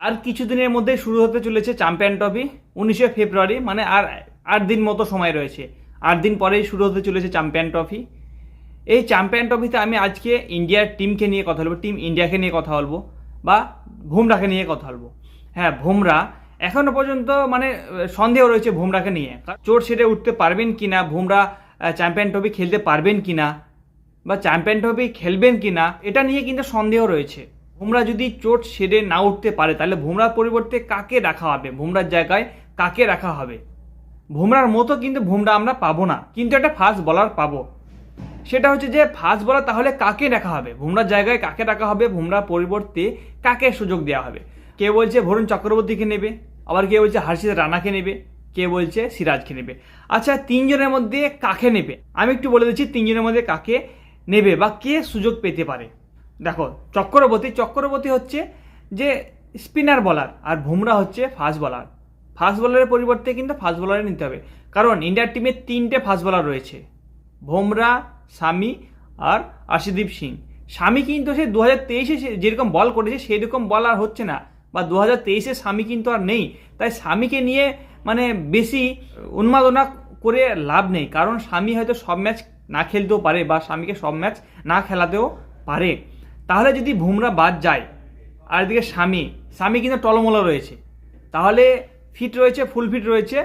আর কিছুদিনের মধ্যে শুরু হতে চলেছে চ্যাম্পিয়ন ট্রফি উনিশে ফেব্রুয়ারি মানে আর, আট দিন মতো সময় রয়েছে। আট দিন পরেই শুরু হতে চলেছে চ্যাম্পিয়ন ট্রফি এই চ্যাম্পিয়ন ট্রফিতে আমি আজকে ইন্ডিয়ার টিমকে নিয়ে কথা বলব টিম ইন্ডিয়াকে নিয়ে কথা বলব, বা ভুমরাকে নিয়ে কথা বলব। হ্যাঁ ভুমরা এখনও পর্যন্ত মানে সন্দেহ রয়েছে ভুমরাকে নিয়ে। চোট সেরে উঠতে পারবেন কি না ভুমরা চ্যাম্পিয়ন ট্রফি খেলতে পারবেন কি না, বা চ্যাম্পিয়ন ট্রফি খেলবেন কি না, এটা নিয়ে কিন্তু সন্দেহ রয়েছে। বুমরা যদি চোট সেরে না উঠতে পারে, তাহলে বুমরার পরিবর্তে কাকে রাখা হবে? বুমরার জায়গায় কাকে রাখা হবে? বুমরার মতো কিন্তু বুমরা আমরা পাবো না, কিন্তু একটা ফাস্ট বলার পাবো। সেটা হচ্ছে যে ফাস্ট বলার তাহলে কাকে রাখা হবে? বুমরার জায়গায় কাকে রাখা হবে? বুমরার পরিবর্তে কাকে সুযোগ দেওয়া হবে? কে বলছে ভরুণ চক্রবর্তীকে নেবে আবার কে বলছে হর্ষিত রানাকে নেবে কে বলছে সিরাজকে নেবে আচ্ছা তিনজনের মধ্যে কাকে নেবে? আমি একটু বলে দিচ্ছি, তিনজনের মধ্যে কাকে নেবে বা কে সুযোগ পেতে পারে? দেখো, চক্রবর্তী চক্রবর্তী হচ্ছে যে স্পিনার বলার আর বুমরা হচ্ছে ফাস্ট বলার ফাস্ট বলারের পরিবর্তে কিন্তু ফাস্ট বলারে নিতে হবে। কারণ ইন্ডিয়ার টিমে তিনটে ফাস্ট বলার রয়েছে। ভোমরা স্বামী আর আশিদীপ সিং। স্বামী কিন্তু সে দু হাজার তেইশে যেরকম বল করেছে, সেরকম বল আর হচ্ছে না। বা দু হাজার তেইশে স্বামী কিন্তু আর নেই। তাই স্বামীকে নিয়ে মানে বেশি উন্মাদনা করে লাভ নেই। কারণ স্বামী হয়তো সব ম্যাচ না খেলতেও পারে বা স্বামীকে সব ম্যাচ না খেলাতেও পারে। তাহলে যদি ভুমরা বাদ যায়, আর এদিকে স্বামী স্বামী কিন্তু টলমলো রয়েছে। তাহলে ফিট রয়েছে, ফুল ফিট রয়েছে,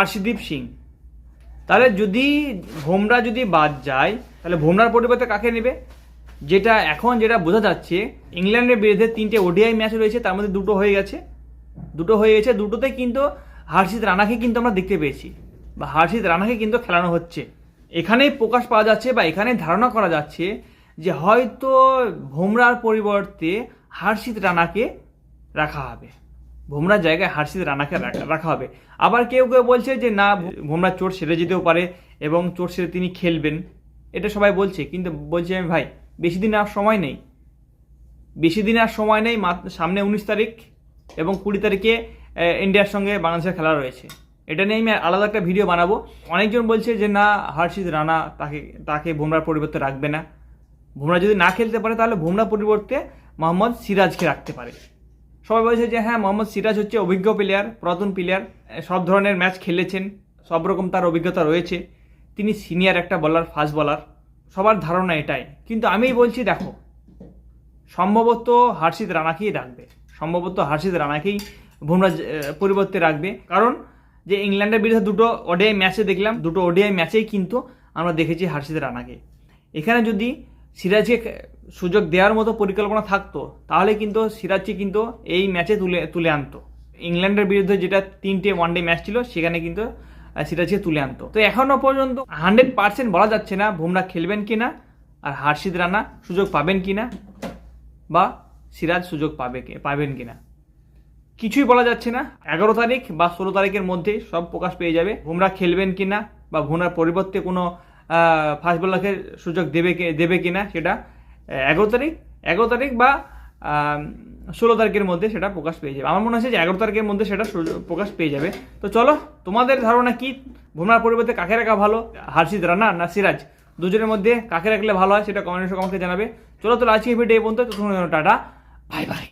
আর্শদীপ সিং। তাহলে যদি ভোমরা যদি বাদ যায়, তাহলে ভোমরার পরিবর্তে কাকে নেবে? যেটা এখন যেটা বোঝা যাচ্ছে, ইংল্যান্ডের বিরুদ্ধে তিনটে ওডিআই ম্যাচ রয়েছে, তার মধ্যে দুটো হয়ে গেছে। দুটো হয়ে গেছে, দুটোতে কিন্তু হার্ষিত রানাকে কিন্তু আমরা দেখতে পেয়েছি। বা হার্ষিত রানাকে কিন্তু খেলানো হচ্ছে। এখানেই প্রকাশ পাওয়া যাচ্ছে বা এখানে ধারণা করা যাচ্ছে যে হয়তো ভোমরার পরিবর্তে হার্ষিত রানাকে রাখা হবে। ভোমরার জায়গায় হার্ষিত রানাকে রাখা- হবে। আবার কেউ কেউ বলছে যে, না, ভোমরা চোট সেরে যেতেও পারে এবং চোট সেরে তিনি খেলবেন। এটা সবাই বলছে, কিন্তু বলছি আমি, ভাই, বেশি দিন আর সময় নেই। বেশি দিন আর সময় নেই সামনে উনিশ তারিখ এবং কুড়ি তারিখে ইন্ডিয়ার সঙ্গে বাংলাদেশের খেলা রয়েছে। এটা নিয়ে আমি আলাদা একটা ভিডিও বানাবো। অনেকজন বলছে যে, না হর্ষিত রানা তাকে তাকে বুমরার পরিবর্তে রাখবে না। বুমরা যদি না খেলতে পারে, তাহলে বুমরার পরিবর্তে মোহাম্মদ সিরাজকে রাখতে পারে। সবাই বলছে যে হ্যাঁ মোহাম্মদ সিরাজ হচ্ছে অভিজ্ঞ প্লেয়ার পুরাতন প্লেয়ার সব ধরনের ম্যাচ খেলেছেন, সব রকম তার অভিজ্ঞতা রয়েছে। তিনি সিনিয়র একটা বলার ফাস্ট বলার সবার ধারণা এটাই। কিন্তু আমি বলছি, দেখো, সম্ভবত হার্ষিত রানাকেই রাখবে। সম্ভবত হার্ষিত রানাকেই বুমরা পরিবর্তে রাখবে। কারণ যে ইংল্যান্ডের বিরুদ্ধে দুটো ওডিআই ম্যাচে দেখলাম, দুটো ওডিআই ম্যাচেই কিন্তু আমরা দেখেছি হার্ষিত রানাকে। এখানে যদি সিরাজকে সুযোগ দেওয়ার মতো পরিকল্পনা থাকতো, তাহলে কিন্তু সিরাজকে কিন্তু এই ম্যাচে তুলে তুলে আনতো। ইংল্যান্ডের বিরুদ্ধে যেটা তিনটে ওয়ানডে ম্যাচ ছিল, সেখানে কিন্তু সিরাজকে তুলে আনতো। তো এখনও পর্যন্ত হান্ড্রেড পার্সেন্ট বলা যাচ্ছে না বুমরা খেলবেন কি না আর হার্ষিত রানা সুযোগ পাবেন কি না বা সিরাজ সুযোগ পাবে পাবেন কি কিনা। কিছুই বলা যাচ্ছে না। এগারো তারিখ বা ষোলো তারিখের মধ্যে সব প্রকাশ পেয়ে যাবে, বুমরা খেলবেন কিনা, বা ভুমরার পরিবর্তে কোনো ফাস্ট বলারকে সুযোগ দেবে দেবে কি কিনা সেটা এগারো তারিখ এগারো তারিখ বা ষোলো তারিখের মধ্যে সেটা প্রকাশ পেয়ে যাবে। আমার মনে হচ্ছে যে এগারো তারিখের মধ্যে সেটা প্রকাশ পেয়ে যাবে। তো চলো, তোমাদের ধারণা কি? ভুমরার পরিবর্তে কাকে রাখা ভালো? হার্ষিত রানা না সিরাজ? দুজনের মধ্যে কাকে রাখলে ভালো হয় সেটা কমেন্টে আমাকে জানাবে। চলো তো আজকে ভিডিও এই পর্যন্ত টাটা। Bye bye.